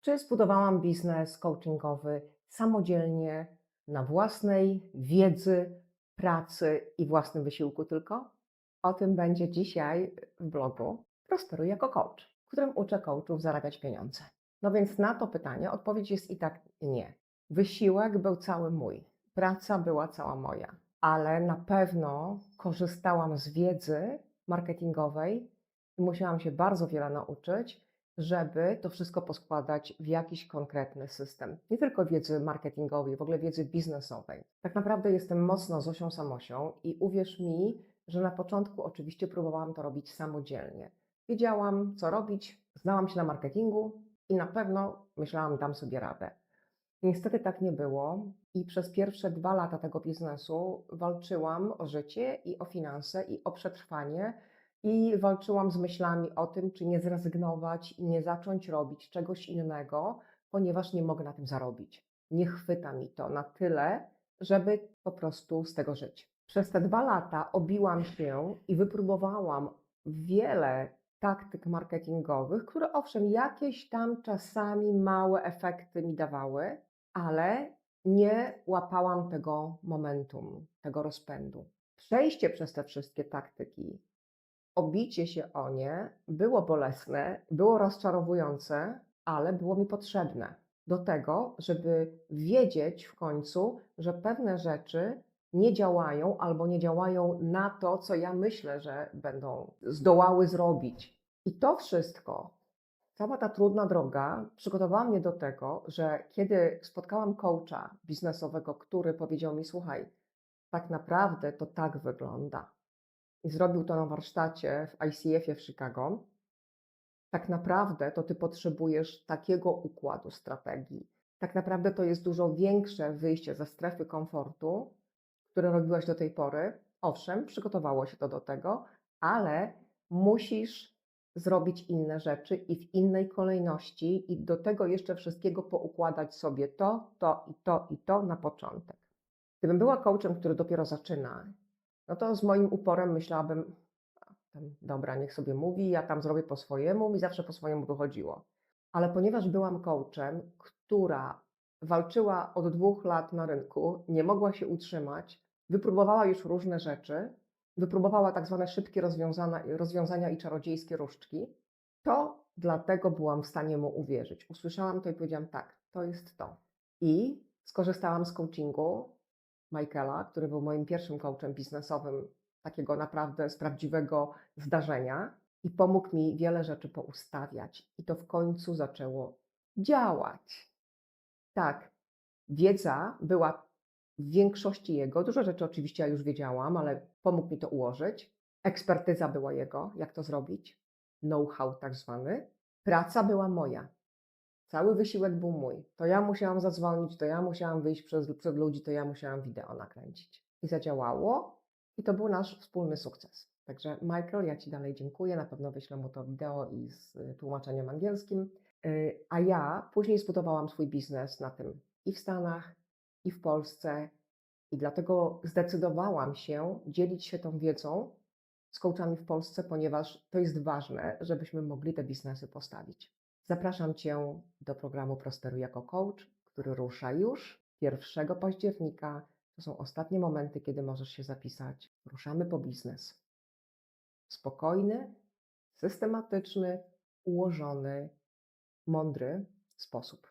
Czy zbudowałam biznes coachingowy samodzielnie, na własnej wiedzy, pracy i własnym wysiłku tylko? O tym będzie dzisiaj w blogu Prosperuj jako coach, w którym uczę coachów zarabiać pieniądze. No więc na to pytanie odpowiedź jest i tak nie. Wysiłek był cały mój, praca była cała moja, ale na pewno korzystałam z wiedzy marketingowej i musiałam się bardzo wiele nauczyć, żeby to wszystko poskładać w jakiś konkretny system. Nie tylko wiedzy marketingowej, w ogóle wiedzy biznesowej. Tak naprawdę jestem mocno Zosią Samosią i uwierz mi, że na początku oczywiście próbowałam to robić samodzielnie. Wiedziałam, co robić, znałam się na marketingu i na pewno myślałam, dam sobie radę. Niestety tak nie było i przez pierwsze dwa lata tego biznesu walczyłam o życie i o finanse i o przetrwanie i walczyłam z myślami o tym, czy nie zrezygnować i nie zacząć robić czegoś innego, ponieważ nie mogę na tym zarobić. Nie chwyta mi to na tyle, żeby po prostu z tego żyć. Przez te dwa lata obiłam się i wypróbowałam wiele taktyk marketingowych, które owszem, jakieś tam czasami małe efekty mi dawały, ale nie łapałam tego momentum, tego rozpędu. Przejście przez te wszystkie taktyki, obicie się o nie było bolesne, było rozczarowujące, ale było mi potrzebne do tego, żeby wiedzieć w końcu, że pewne rzeczy nie działają albo nie działają na to, co ja myślę, że będą zdołały zrobić. I to wszystko, cała ta trudna droga przygotowała mnie do tego, że kiedy spotkałam coacha biznesowego, który powiedział mi: Słuchaj, tak naprawdę to tak wygląda. I zrobił to na warsztacie w ICF-ie w Chicago. Tak naprawdę to ty potrzebujesz takiego układu strategii. Tak naprawdę to jest dużo większe wyjście ze strefy komfortu, które robiłaś do tej pory. Owszem, przygotowało się to do tego, ale musisz zrobić inne rzeczy i w innej kolejności, i do tego jeszcze wszystkiego poukładać sobie to, to i to i to na początek. Gdybym była coachem, który dopiero zaczyna, no to z moim uporem myślałabym, "A, tam, dobra, niech sobie mówi, ja tam zrobię po swojemu, mi zawsze po swojemu wychodziło. Ale ponieważ byłam coachem, która walczyła od dwóch lat na rynku, nie mogła się utrzymać, wypróbowała już różne rzeczy, wypróbowała tak zwane szybkie rozwiązania i czarodziejskie różdżki, to dlatego byłam w stanie mu uwierzyć. Usłyszałam to i powiedziałam, tak, to jest to. I skorzystałam z coachingu Michaela, który był moim pierwszym coachem biznesowym, takiego naprawdę z prawdziwego zdarzenia i pomógł mi wiele rzeczy poustawiać. I to w końcu zaczęło działać. Tak, wiedza była w większości jego. Dużo rzeczy oczywiście ja już wiedziałam, ale pomógł mi to ułożyć. Ekspertyza była jego, jak to zrobić. Know-how tak zwany. Praca była moja. Cały wysiłek był mój. To ja musiałam zadzwonić, to ja musiałam wyjść przed, przed ludzi, to ja musiałam wideo nakręcić. I zadziałało i to był nasz wspólny sukces. Także Michael, ja Ci dalej dziękuję. Na pewno wyślę mu to wideo i z y, tłumaczeniem angielskim. Y, A ja później zbudowałam swój biznes na tym i w Stanach, i w Polsce. I dlatego zdecydowałam się dzielić się tą wiedzą z coachami w Polsce, ponieważ to jest ważne, żebyśmy mogli te biznesy postawić. Zapraszam Cię do programu Prosperuj jako coach, który rusza już 1 października. To są ostatnie momenty, kiedy możesz się zapisać. Ruszamy po biznes. Spokojny, systematyczny, ułożony, mądry sposób.